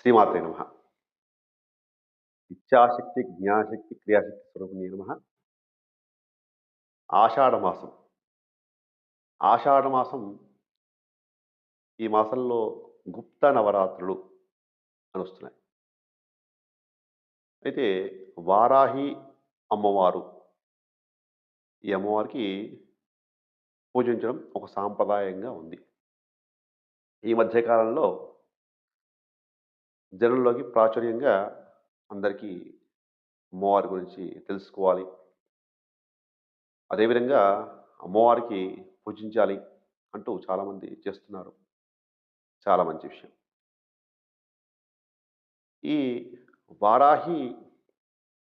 శ్రీమాత్రే నమ. ఇచ్చాశక్తి జ్ఞానశక్తి క్రియాశక్తి స్వరూపిణి నమ. ఆషాఢమాసం ఆషాఢమాసం ఈ మాసంలో గుప్త నవరాత్రులు అని వస్తున్నాయి. అయితే వారాహి అమ్మవారు ఈ అమ్మవారికి పూజించడం ఒక సాంప్రదాయంగా ఉంది. ఈ మధ్యకాలంలో జనంలోకి ప్రాచుర్యంగా అందరికీ అమ్మవారి గురించి తెలుసుకోవాలి. అదేవిధంగా అమ్మవారికి పూజించాలి అంటూ చాలామంది చేస్తున్నారు. చాలా మంచి విషయం. ఈ వారాహి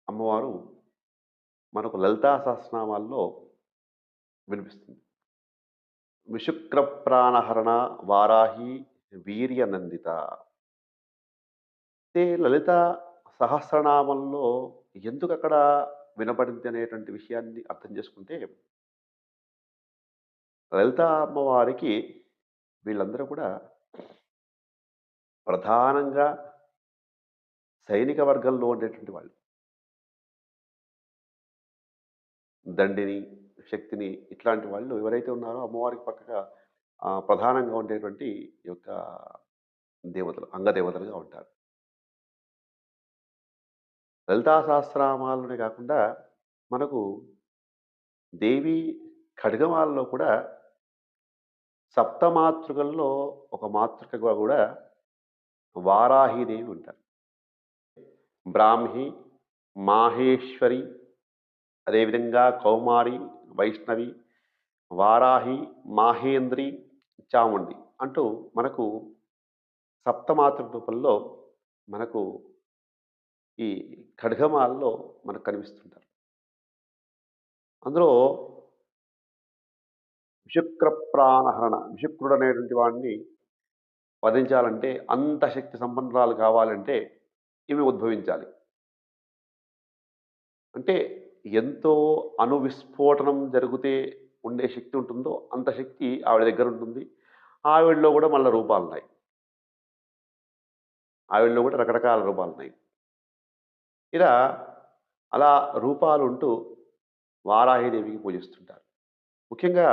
అమ్మవారు మనకు లలితా సహస్రనామాల్లో వినిపిస్తుంది. విశుక్ర ప్రాణహరణ వారాహి వీర్యనందిత అయితే లలిత సహస్రనామంలో ఎందుకు అక్కడ వినపడింది అనేటువంటి విషయాన్ని అర్థం చేసుకుంటే లలిత అమ్మవారికి వీళ్ళందరూ కూడా ప్రధానంగా సైనిక వర్గంలో ఉండేటువంటి వాళ్ళు. దండిని శక్తిని ఇట్లాంటి వాళ్ళు ఎవరైతే ఉన్నారో అమ్మవారికి పక్కగా ప్రధానంగా ఉండేటువంటి యొక్క దేవతలు అంగదేవతలుగా ఉంటారు. లలితా సహస్రనామాలనే కాకుండా మనకు దేవి ఖడ్గమాలలో కూడా సప్తమాతృకల్లో ఒక మాతృకగా కూడా వారాహిదేవి ఉంటారు. బ్రాహ్మి మాహేశ్వరి అదేవిధంగా కౌమారి వైష్ణవి వారాహి మాహేంద్రి చాముండి అంటూ మనకు సప్తమాతృ రూపంలో మనకు ఈ ఖడ్గమాల్లో మనకు కనిపిస్తుంటారు. అందులో విశుక్ర ప్రాణహరణ విశుక్రుడు అనేటువంటి వాడిని వధించాలంటే అంత శక్తి సంపన్నురాలు కావాలంటే ఇవి ఉద్భవించాలి. అంటే ఎంతో అనువిస్ఫోటనం జరిగితే ఉండే శక్తి ఉంటుందో అంత శక్తి ఆవిడ దగ్గర ఉంటుంది. ఆవిడలో కూడా మళ్ళీ రూపాలు ఉన్నాయి ఆవిడలో కూడా రకరకాల రూపాలు ఉన్నాయి ఇలా అలా రూపాలు ఉంటూ వారాహిదేవికి పూజిస్తుంటారు. ముఖ్యంగా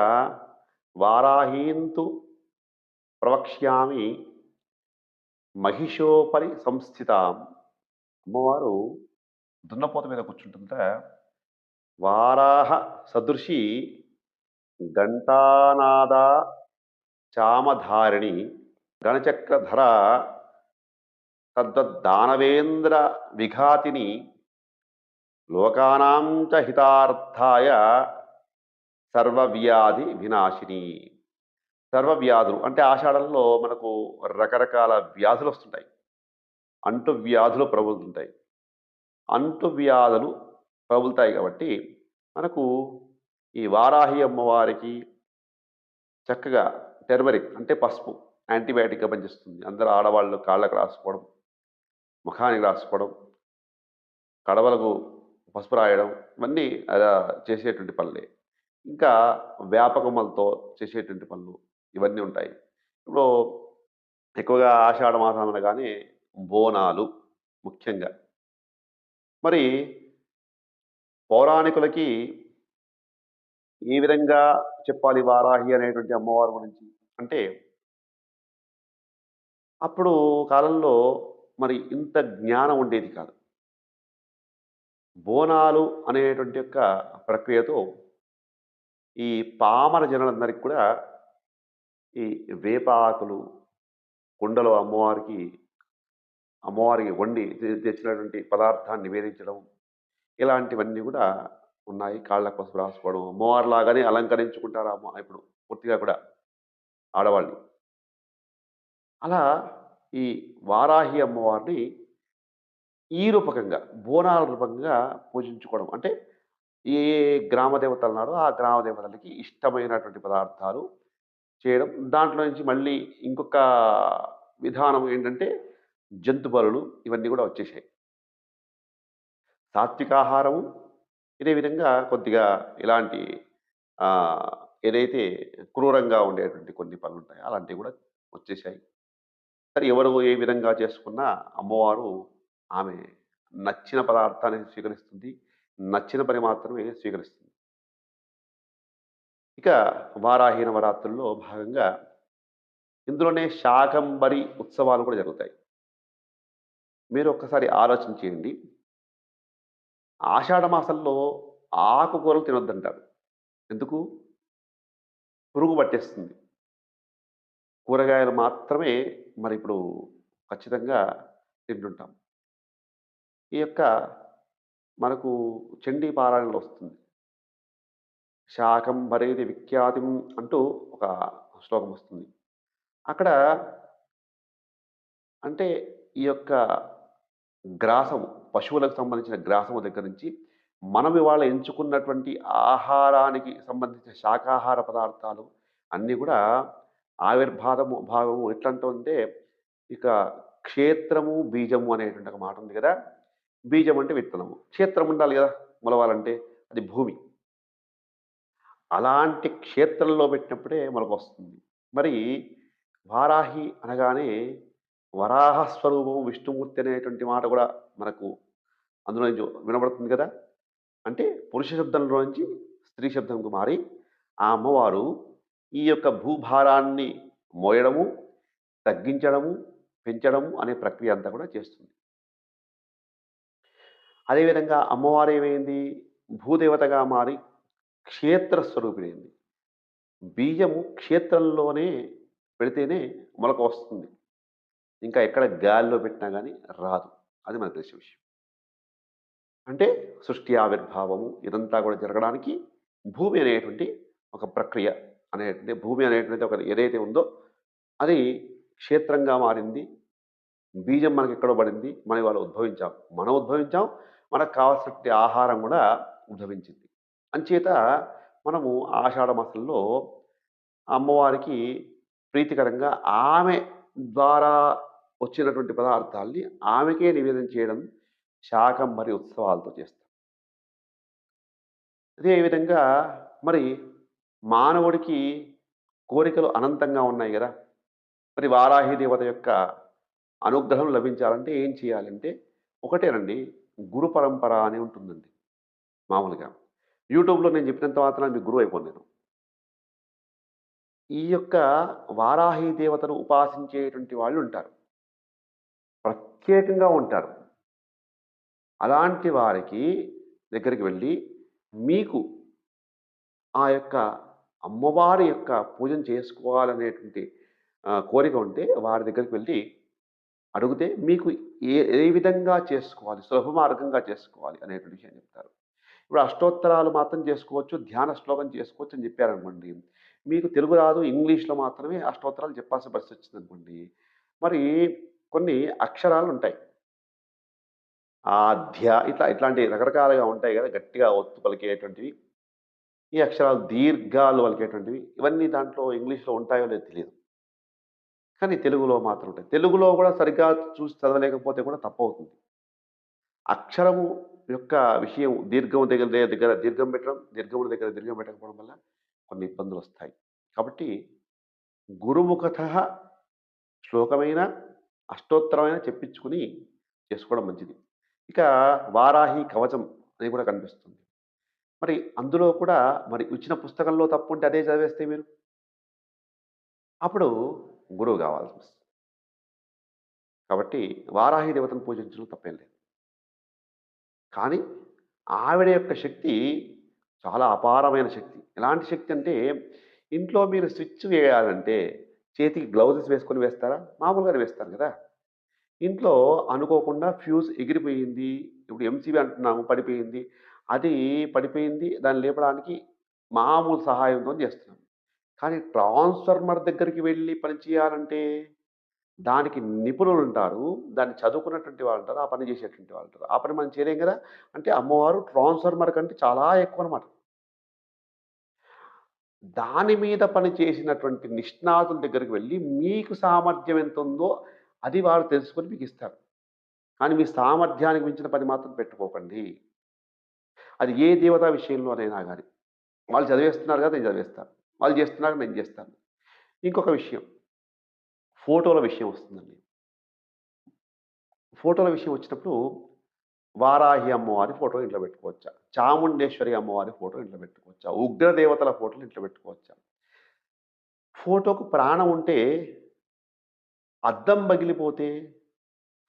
వారాహీంతు ప్రవక్ష్యామి మహిషోపరి సంస్థిత. అమ్మవారు దున్నపోత మీద కూర్చుంటుంట. వారాహ సదృశి ఘంటానాద చామధారిణి గణచక్రధర తద్దానవేంద్ర విఘాతిని లోకానాం చ హితార్థాయ సర్వవ్యాధి వినాశిని. సర్వవ్యాధులు అంటే ఆషాఢంలో మనకు రకరకాల వ్యాధులు వస్తుంటాయి. అంటు వ్యాధులు ప్రబలుతుంటాయి. అంటు వ్యాధులు ప్రబలుతాయి కాబట్టి మనకు ఈ వారాహి అమ్మవారికి చక్కగా టెర్మరిక్ అంటే పసుపు యాంటీబయాటిక్గా పనిచేస్తుంది. అందరు ఆడవాళ్ళు కాళ్ళకు రాసుకోవడం ముఖానికి రాసుకోవడం కడవలకు పసుపు రాయడం ఇవన్నీ అలా చేసేటువంటి పనులే. ఇంకా వ్యాపకములతో చేసేటువంటి పనులు ఇవన్నీ ఉంటాయి. ఇప్పుడు ఎక్కువగా ఆషాఢ మాసం అనగానే బోనాలు ముఖ్యంగా. మరి పౌరాణికులకి ఏ విధంగా చెప్పాలి వారాహి అనేటువంటి అమ్మవారి గురించి? అంటే అప్పుడు కాలంలో మరి ఇంత జ్ఞానం ఉండేది కాదు. బోనాలు అనేటువంటి యొక్క ప్రక్రియతో ఈ పామర జనులందరికీ కూడా ఈ వేపాకులు కుండలో అమ్మవారికి అమ్మవారికి వండి తెచ్చినటువంటి పదార్థాన్ని నివేదించడం ఇలాంటివన్నీ కూడా ఉన్నాయి. కాళ్ళ పసుపు రాసుకోవడం అమ్మవారి లాగానే అలంకరించుకుంటారు అమ్మ ఇప్పుడు పూర్తిగా కూడా ఆడవాళ్ళు. అలా ఈ వారాహి అమ్మవారిని ఈ రూపకంగా బోనాల రూపంగా పూజించుకోవడం. అంటే ఏ గ్రామ దేవతలు ఉన్నారో ఆ గ్రామ దేవతలకి ఇష్టమైనటువంటి పదార్థాలు చేయడం. దాంట్లో నుంచి మళ్ళీ ఇంకొక విధానం ఏంటంటే జంతు బలులు ఇవన్నీ కూడా వచ్చేసాయి సాత్వికాహారము ఇదే విధంగా కొద్దిగా ఇలాంటి ఏదైతే క్రూరంగా ఉండేటువంటి కొన్ని పనులు ఉంటాయో అలాంటివి కూడా వచ్చేసాయి సరే ఎవరు ఏ విధంగా చేసుకున్నా అమ్మవారు ఆమె నచ్చిన పదార్థాన్ని స్వీకరిస్తుంది. నచ్చిన పని మాత్రమే స్వీకరిస్తుంది. ఇక వారాహి నవరాత్రుల్లో భాగంగా ఇందులోనే శాకంబరి ఉత్సవాలు కూడా జరుగుతాయి. మీరు ఒక్కసారి ఆలోచన చేయండి. ఆషాఢ మాసంలో ఆకుకూరలు తినొద్దంటారు. ఎందుకు? పురుగు పట్టేస్తుంది. కూరగాయలు మాత్రమే మరి ఇప్పుడు ఖచ్చితంగా తింటుంటాం. ఈ యొక్క మనకు చండీ పారాయణలో వస్తుంది. శాకంభరేతి విఖ్యాతిం అంటూ ఒక శ్లోకం వస్తుంది. అక్కడ అంటే ఈ యొక్క గ్రాసము, పశువులకు సంబంధించిన గ్రాసము దగ్గర నుంచి మనం ఇవాళ ఎంచుకున్నటువంటి ఆహారానికి సంబంధించిన శాకాహార పదార్థాలు అన్నీ కూడా ఆవిర్భావము భావము ఎట్లంటుంటే ఇక క్షేత్రము, బీజము అనేటువంటి ఒక మాట ఉంది కదా! బీజం అంటే విత్తనము. క్షేత్రం ఉండాలి కదా! మొలవాలంటే అది భూమి. అలాంటి క్షేత్రంలో పెట్టినప్పుడే మొలకొస్తుంది. మరి వారాహి అనగానే వరాహ స్వరూపం విష్ణుమూర్తి అనేటువంటి మాట కూడా మనకు అందులో నుంచి వినబడుతుంది కదా! అంటే పురుష శబ్దంలో నుంచి స్త్రీ శబ్దంకు మారి ఆ అమ్మవారు ఈ యొక్క భూభారాన్ని మోయడము, తగ్గించడము, పెంచడము అనే ప్రక్రియ అంతా కూడా చేస్తుంది. అదేవిధంగా అమ్మవారు ఏమైంది? భూదేవతగా మారి క్షేత్ర స్వరూపిణైంది. బీజము క్షేత్రంలోనే పెడితేనే మొలక వస్తుంది. ఇంకా ఎక్కడ గాలిలో పెట్టినా కానీ రాదు. అది మనకు తెలిసిన విషయం. అంటే సృష్టి ఆవిర్భావము ఇదంతా కూడా జరగడానికి భూమి అనేటువంటి ఒక ప్రక్రియ అనేటువంటి భూమి అనేటువంటిది ఒక ఏదైతే ఉందో అది క్షేత్రంగా మారింది. బీజం మనకి ఎక్కడో పడింది. మనం ఇవాళ ఉద్భవించాం. మనం ఉద్భవించాం. మనకు కావాల్సినటువంటి ఆహారం కూడా ఉద్భవించింది. అంచేత మనము ఆషాఢ మాసంలో అమ్మవారికి ప్రీతికరంగా ఆమె ద్వారా వచ్చినటువంటి పదార్థాల్ని ఆమెకే నివేదన చేయడం శాకంభరి ఉత్సవాలతో చేస్తాం. అదే విధంగా మరి మానవుడికి కోరికలు అనంతంగా ఉన్నాయి కదా మరి వారాహి దేవత యొక్క అనుగ్రహం లభించాలంటే ఏం చేయాలంటే ఒకటేనండి గురు పరంపర అని ఉంటుందండి మామూలుగా. యూట్యూబ్‌లో నేను చెప్పినంత మాత్రం మీకు గురువు అయిపోను నేను. ఈ యొక్క వారాహి దేవతను ఉపాసించేటువంటి వాళ్ళుంటారు. ప్రత్యేకంగా ఉంటారు. అలాంటి వారికి దగ్గరికి వెళ్ళి మీకు ఆ యొక్క అమ్మవారి యొక్క పూజను చేసుకోవాలనేటువంటి కోరిక ఉంటే వారి దగ్గరికి వెళ్ళి అడిగితే మీకు ఏ ఏ విధంగా చేసుకోవాలి, సులభ మార్గంగా చేసుకోవాలి అనేటువంటి విషయం చెప్తారు. ఇప్పుడు అష్టోత్తరాలు మాత్రం చేసుకోవచ్చు, ధ్యాన శ్లోకం చేసుకోవచ్చు అని చెప్పారనుకోండి. మీకు తెలుగు రాదు, ఇంగ్లీష్‌లో మాత్రమే అష్టోత్తరాలు చెప్పాల్సిన పరిస్థితి వచ్చిందనుకోండి. మరి కొన్ని అక్షరాలు ఉంటాయి ఆధ్య ఇట్లా ఇట్లాంటి రకరకాలుగా ఉంటాయి కదా గట్టిగా ఒత్తు పలికేటువంటివి. ఈ అక్షరాలు దీర్ఘాలు వలికేటువంటివి ఇవన్నీ దాంట్లో ఇంగ్లీష్‌లో ఉంటాయో లేదో తెలియదు కానీ తెలుగులో మాత్రం ఉంటాయి. తెలుగులో కూడా సరిగ్గా చూసి చదవలేకపోతే కూడా తప్పవుతుంది. అక్షరము యొక్క విషయం దీర్ఘం దగ్గర దగ్గర దీర్ఘం పెట్టడం, దీర్ఘముల దగ్గర దీర్ఘం పెట్టకపోవడం వల్ల కొన్ని ఇబ్బందులు వస్తాయి కాబట్టి గురుముఖత శ్లోకమైన, అష్టోత్తరమైన చెప్పించుకొని చేసుకోవడం మంచిది. ఇక వారాహి కవచం అని కూడా కనిపిస్తుంది. మరి అందులో కూడా మరి ఇచ్చిన పుస్తకంలో తప్పుంటే అదే చదివేస్తే మీరు? అప్పుడు గురువు కావాల్సొస్తుంది. కాబట్టి వారాహి దేవతను పూజించడం తప్పేం లేదు. కానీ ఆవిడ యొక్క శక్తి చాలా అపారమైన శక్తి. ఎలాంటి శక్తి అంటే ఇంట్లో మీరు స్విచ్ వేయాలంటే చేతికి గ్లౌజెస్ వేసుకొని వేస్తారా? మామూలుగానే వేస్తారు కదా! ఇంట్లో అనుకోకుండా ఫ్యూజ్ ఎగిరిపోయింది. ఇప్పుడు ఎంసీబీ అంటున్నాము పడిపోయింది. అది పడిపోయింది. దాన్ని లేపడానికి మామూలు సహాయంతోని చేస్తున్నాం. కానీ ట్రాన్స్‌ఫార్మర్ దగ్గరికి వెళ్ళి పని చేయాలంటే దానికి నిపుణులుంటారు. దాన్ని చదువుకున్నటువంటి వాళ్ళు ఉంటారు ఆ పని చేసేటువంటి వాళ్ళుంటారు. ఆ పని మనం చేయలేం కదా అంటే అమ్మవారు ట్రాన్స్‌ఫార్మర్ కంటే చాలా ఎక్కువ అనమాట దాని మీద పని చేసినటువంటి నిష్ణాతుల దగ్గరికి వెళ్ళి మీకు సామర్థ్యం ఎంత ఉందో అది వాళ్ళు తెలుసుకొని మీకు ఇస్తారు కానీ మీ సామర్థ్యానికి మించిన పని మాత్రం పెట్టుకోకండి. అది ఏ దేవతా విషయంలోనైనా కానీ వాళ్ళు చదివేస్తున్నారు కదా! నేను చదివేస్తాను. వాళ్ళు చేస్తున్నారు నేను చేస్తాను. ఇంకొక విషయం. ఫోటోల విషయం వస్తుందండి. ఫోటోల విషయం వచ్చినప్పుడు వారాహి అమ్మవారి ఫోటో ఇంట్లో పెట్టుకోవచ్చా? చాముండేశ్వరి అమ్మవారి ఫోటో ఇంట్లో పెట్టుకోవచ్చా? ఉగ్ర దేవతల ఫోటోలు ఇంట్లో పెట్టుకోవచ్చా? ఫోటోకు ప్రాణం ఉంటే అద్దం పగిలిపోతే,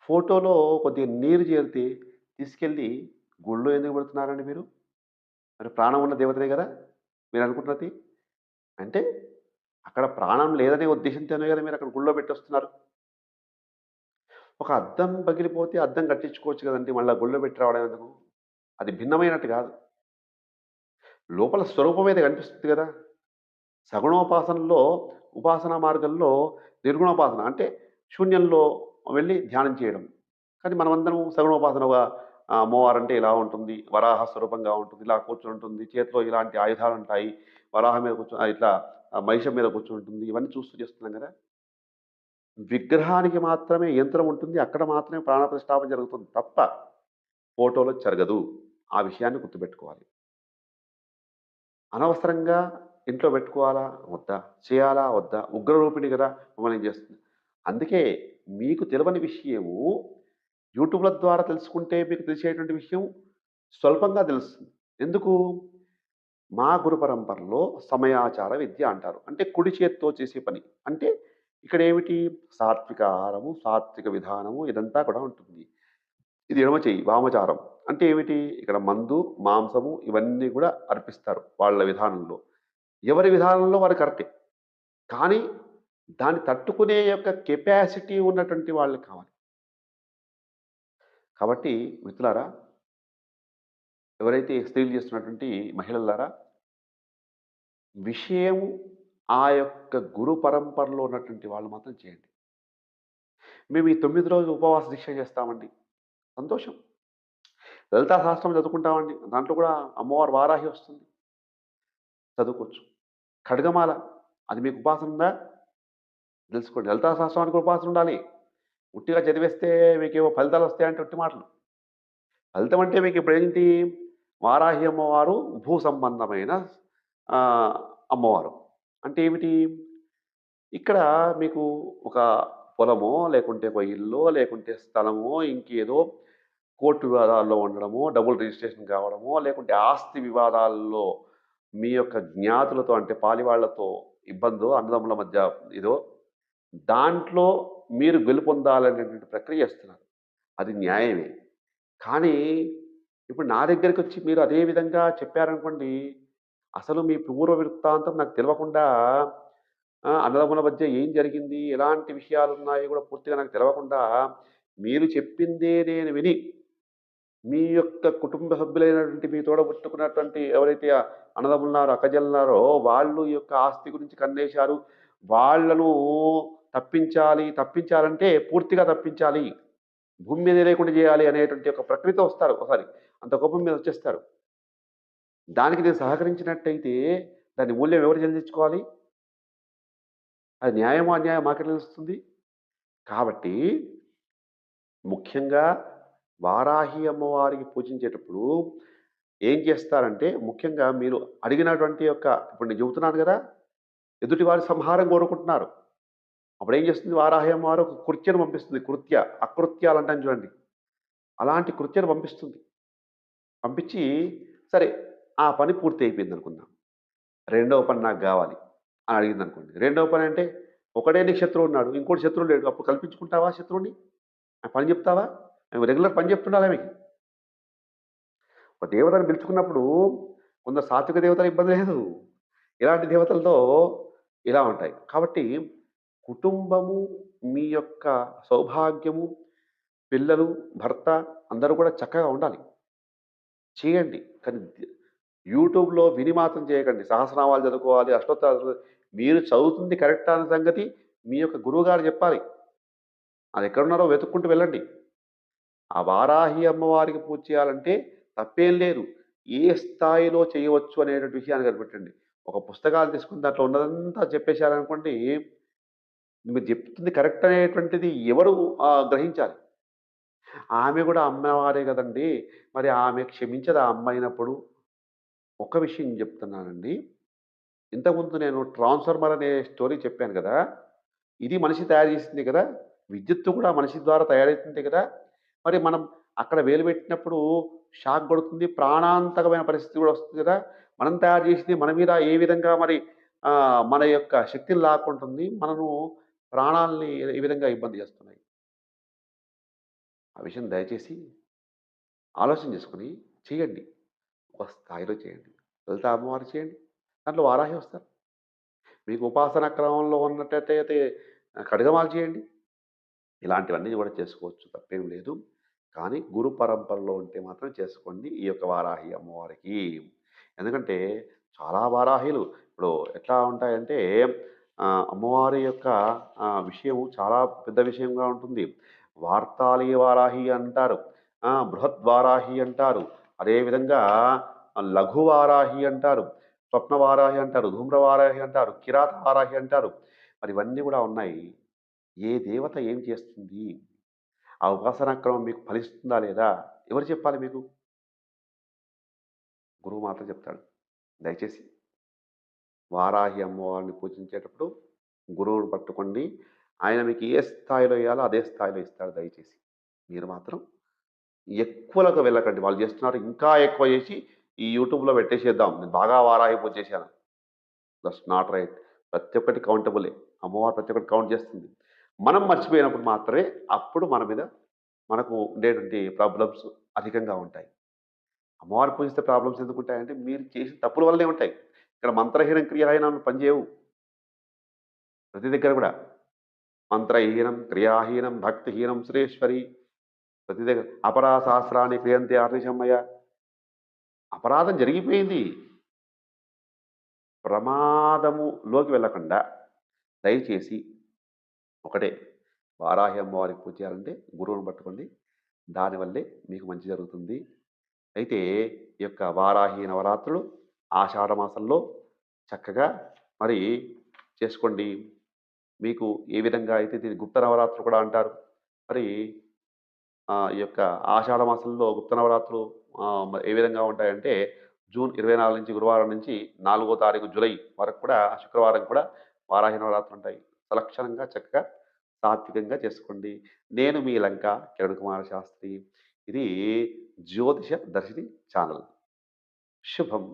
ఫోటోలో కొద్దిగా నీరు చేరితే తీసుకెళ్ళి గుళ్ళో ఎందుకు పెడుతున్నారండి మీరు? మరి ప్రాణం ఉన్న దేవతనే కదా మీరు అనుకుంటున్నది అంటే అక్కడ ప్రాణం లేదనే ఉద్దేశంతోనే మీరు అక్కడ గుళ్ళో పెట్టొస్తున్నారు. ఒక అద్దం పగిలిపోతే అద్దం కట్టించుకోవచ్చు కదండి మళ్ళీ గుళ్ళో పెట్టి రావడం ఎందుకు? అది భిన్నమైనట్టు కాదు లోపల స్వరూపం అయితే కనిపిస్తుంది కదా సగుణోపాసనలో ఉపాసన మార్గంలో నిర్గుణోపాసన అంటే శూన్యంలో వెళ్ళి ధ్యానం చేయడం. కానీ మనమందరం సగుణోపాసనగా అమ్మవారంటే ఇలా ఉంటుంది. వరాహ స్వరూపంగా ఉంటుంది. ఇలా కూర్చుంటుంది చేతిలో ఇలాంటి ఆయుధాలుంటాయి. వరాహం మీద కూర్చొని ఇట్లా మహిషం మీద కూర్చుంటుంది ఇవన్నీ చూస్తూ చేస్తున్నాం కదా విగ్రహానికి మాత్రమే యంత్రం ఉంటుంది. అక్కడ మాత్రమే ప్రాణప్రతిష్టాపన జరుగుతుంది తప్ప ఫోటోలో జరగదు. ఆ విషయాన్ని గుర్తుపెట్టుకోవాలి. అనవసరంగా ఇంట్లో పెట్టుకోవాలా? వద్దా? చేయాలా? వద్దా? ఉగ్రరూపిణి గదా! మమ్మల్ని చేస్తుంది. అందుకే మీకు తెలియని విషయము యూట్యూబ్‌ల ద్వారా తెలుసుకుంటే మీకు తెలిసేటువంటి విషయం స్వల్పంగా తెలుస్తుంది. ఎందుకు? మా గురు పరంపరలో సమయాచార విద్య అంటారు. అంటే కుడి చేత్తో చేసే పని. అంటే ఇక్కడ ఏమిటి సాత్విక ఆహారము, సాత్విక విధానము ఇదంతా కూడా ఉంటుంది. ఇది ఎడమ చేయి వామచారం. అంటే ఏమిటి? ఇక్కడ మందు, మాంసము ఇవన్నీ కూడా అర్పిస్తారు వాళ్ళ విధానంలో. ఎవరి విధానంలో వారు కరెక్టే. కానీ దాన్ని తట్టుకునే యొక్క కెపాసిటీ ఉన్నటువంటి వాళ్ళు కావాలి. కాబట్టి మిత్రులారా ఎవరైతే స్త్రీలు చేస్తున్నటువంటి మహిళలారా విషయం ఆ యొక్క గురు పరంపరలో ఉన్నటువంటి వాళ్ళు మాత్రం చేయండి. మేము ఈ తొమ్మిది రోజులు ఉపవాస దీక్ష చేస్తామండి. సంతోషం. లలితా శాస్త్రం చదువుకుంటామండి. దాంట్లో కూడా అమ్మవారు వారాహి వస్తుంది. చదువుకోవచ్చు. ఖడ్గమాల అది మీకు ఉపాసన ఉందా? తెలుసుకోండి. లలితా సహస్రానికి ఉపాసన ఉండాలి. ఉట్టిగా చదివేస్తే మీకేవో ఫలితాలు వస్తాయంటే ఉట్టి మాటలు. ఫలితం అంటే మీకు ఇప్పుడేంటి? వారాహి అమ్మవారు భూ సంబంధమైన అమ్మవారు. అంటే ఏమిటి? ఇక్కడ మీకు ఒక పొలమో, లేకుంటే ఒక ఇల్లు లేకుంటే స్థలమో, ఇంకేదో కోర్టు వివాదాల్లో ఉండడమో, డబుల్ రిజిస్ట్రేషన్ కావడమో, లేకుంటే ఆస్తి వివాదాల్లో మీ యొక్క జ్ఞాతులతో అంటే పాలివాళ్ళతో ఇబ్బందో, అన్నదమ్ముల మధ్య ఇదో దాంట్లో మీరు గెలుపొందాలనేటువంటి ప్రక్రియ చేస్తున్నారు. అది న్యాయమే. కానీ ఇప్పుడు నా దగ్గరికి వచ్చి మీరు అదే విధంగా చెప్పారనుకోండి, అసలు మీ పూర్వ వృత్తాంతం నాకు తెలియకుండా అన్నదమ్ముల మధ్య ఏం జరిగింది? ఎలాంటి విషయాలున్నాయి కూడా పూర్తిగా నాకు తెలియకుండా మీరు చెప్పిందే నేను విని మీ యొక్క కుటుంబ సభ్యులైనటువంటి మీ తోడబుట్టుకున్నటువంటి ఎవరైతే అన్నదమ్ములున్నారో, అక్కచెల్లెలున్నారో వాళ్ళు ఈ యొక్క ఆస్తి గురించి కన్నేశారు. వాళ్ళను తప్పించాలి. తప్పించాలంటే పూర్తిగా తప్పించాలి. భూమి మీద లేకుండా చేయాలి అనేటువంటి ఒక ప్రక్రియతో వస్తారు ఒకసారి. అంత కోపం మీద వచ్చేస్తారు. దానికి నేను సహకరించినట్టయితే దాని మూల్యం ఎవరు చెల్లించుకోవాలి? అది న్యాయమో, అన్యాయం మాకే తెలుస్తుంది? కాబట్టి ముఖ్యంగా వారాహి అమ్మవారికి పూజించేటప్పుడు ఏం చేస్తారంటే ముఖ్యంగా మీరు అడిగినటువంటి యొక్క ఇప్పుడు నేను చెబుతున్నాను గదా! ఎదుటివారి సంహారం కోరుకుంటున్నారు. అప్పుడు ఏం చేస్తుంది వారాహి వారు ఒక కృత్యను పంపిస్తుంది. కృత్య, అకృత్యాలు చూడండి. అలాంటి కృత్యను పంపిస్తుంది. పంపించి సరే ఆ పని పూర్తి అయిపోయిందనుకుందాం. రెండవ పని నాకు కావాలి అని అడిగిందనుకోండి. రెండవ పని అంటే ఒకడే నీకు శత్రువు ఉన్నాడు. ఇంకోటి శత్రువు లేడు. అప్పుడు కల్పించుకుంటావా శత్రువుని? పని చెప్తావా? రెగ్యులర్ పని చెప్తుండాలి ఆమెకి. ఒక దేవతను పిలుచుకున్నప్పుడు కొందరు సాత్విక దేవతలు ఇబ్బంది లేదు. ఇలాంటి దేవతలతో ఇలా ఉంటాయి. కాబట్టి కుటుంబము, మీ యొక్క సౌభాగ్యము, పిల్లలు, భర్త అందరూ కూడా చక్కగా ఉండాలి. చేయండి. కానీ ది యూట్యూబ్‌లో విని మాత్రం చేయకండి. సహస్రనామాలు చదువుకోవాలి, అష్టోత్తరాలు మీరు చదువుతుంది కరెక్టా అనే సంగతి మీ యొక్క గురువుగారు చెప్పాలి. అది ఎక్కడున్నారో వెతుక్కుంటూ వెళ్ళండి. ఆ వారాహి అమ్మవారికి పూజ చేయాలంటే తప్పేం లేదు. ఏ స్థాయిలో చేయవచ్చు అనేటువంటి విషయాన్ని కనిపెట్టండి. ఒక పుస్తకాలు తీసుకుని దాంట్లో ఉన్నదంతా చెప్పేశారనుకోండి, మీరు చెప్తుంది కరెక్ట్ అనేటువంటిది ఎవరు గ్రహించాలి. ఆమె కూడా అమ్మవారే కదండి మరి ఆమె క్షమించదా అమ్మైనప్పుడు ఒక విషయం చెప్తున్నానండి. ఇంతకుముందు నేను ట్రాన్స్‌ఫార్మర్ అనే స్టోరీ చెప్పాను కదా ఇది మనిషి తయారు చేసింది కదా! విద్యుత్తు కూడా మనిషి ద్వారా తయారైతుంది కదా! మరి మనం అక్కడ వేలు పెట్టినప్పుడు షాక్ కొడుతుంది. ప్రాణాంతకమైన పరిస్థితి కూడా వస్తుంది కదా! మనం తయారు చేసింది మన మీద ఏ విధంగా మరి మన యొక్క శక్తిని లాక్కుంటుంది. మనను ప్రాణాల్ని ఈ విధంగా ఇబ్బంది చేస్తున్నాయి. ఆ విషయం దయచేసి ఆలోచన చేసుకుని చేయండి. ఒక స్థాయిలో చేయండి. లలిత అమ్మవారు చేయండి. దాంట్లో వారాహి వస్తారు. మీకు ఉపాసన క్రమంలో ఉన్నట్టయితే అయితే ఖడ్గమాల చేయండి. ఇలాంటివన్నీ కూడా చేసుకోవచ్చు. తప్పేం లేదు. కానీ గురు పరంపరలో ఉంటే మాత్రం చేసుకోండి. ఈ యొక్క వారాహి అమ్మవారికి. ఎందుకంటే చాలా వారాహిలు ఇప్పుడు ఎట్లా ఉంటాయంటే అమ్మవారి యొక్క విషయము విషయం చాలా పెద్ద విషయంగా ఉంటుంది. వార్తాళి వారాహి అంటారు. బృహద్వారాహి వారాహి అంటారు. అదేవిధంగా లఘువారాహి అంటారు. స్వప్నవారాహి అంటారు. ధూమ్రవారాహి అంటారు. కిరాత వారాహి అంటారు. మరి ఇవన్నీ కూడా ఉన్నాయి. ఏ దేవత ఏం చేస్తుంది? ఆ ఉపాసనా క్రమం మీకు ఫలిస్తుందా లేదా? ఎవరు చెప్పాలి మీకు? గురువు మాత్రం చెప్తాడు. దయచేసి వారాహి అమ్మవారిని పూజించేటప్పుడు గురువును పట్టుకోండి. ఆయన మీకు ఏ స్థాయిలో ఇయ్యాలో అదే స్థాయిలో ఇస్తాడు దయచేసి. మీరు మాత్రం ఎక్కువలకు వెళ్ళకండి. వాళ్ళు చేస్తున్నారు ఇంకా ఎక్కువ చేసి ఈ యూట్యూబ్‌లో పెట్టేసేద్దాం. నేను బాగా వారాహి పూజ చేశాను. That's not right. ప్రతి ఒక్కటి కౌంటబులే. అమ్మవారు ప్రతి ఒక్కటి కౌంట్ చేస్తుంది. మనం మర్చిపోయినప్పుడు మాత్రమే అప్పుడు మన మీద మనకు ఉండేటువంటి ప్రాబ్లమ్స్ అధికంగా ఉంటాయి. అమ్మవారు పూజిస్తే ప్రాబ్లమ్స్ ఎందుకు ఉంటాయంటే మీరు చేసిన తప్పుల వల్లనే ఉంటాయి. ఇక్కడ మంత్రహీనం, క్రియాహీనం పనిచేయవు. ప్రతి దగ్గర కూడా. మంత్రహీనం, క్రియాహీనం, భక్తిహీనం సురేశ్వరి. ప్రతి దగ్గర అపరా సహస్రాన్ని క్రియంతే అపరాధం జరిగిపోయింది. ప్రమాదములోకి వెళ్ళకుండా దయచేసి ఒకటే వారాహి అమ్మవారికి పూజ చేయాలంటే గురువును పట్టుకోండి. దానివల్లే మీకు మంచి జరుగుతుంది. అయితే ఈ యొక్క వారాహి నవరాత్రులు ఆషాఢ మాసంలో చక్కగా మరి చేసుకోండి. మీకు ఏ విధంగా అయితే దీన్ని గుప్త నవరాత్రులు కూడా అంటారు. మరి ఈ యొక్క ఆషాఢ మాసంలో గుప్త నవరాత్రులు ఏ విధంగా ఉంటాయంటే జూన్ 24 నుంచి గురువారం నుంచి నాలుగో తారీఖు జులై వరకు కూడా శుక్రవారం కూడా వారాహి నవరాత్రులు ఉంటాయి. సలక్షణంగా చక్కగా సాత్వికంగా చేసుకోండి. నేను మీ లంక కిరణ్ కుమార్ శాస్త్రి. ఇది జ్యోతిష దర్శిని ఛానల్. శుభం.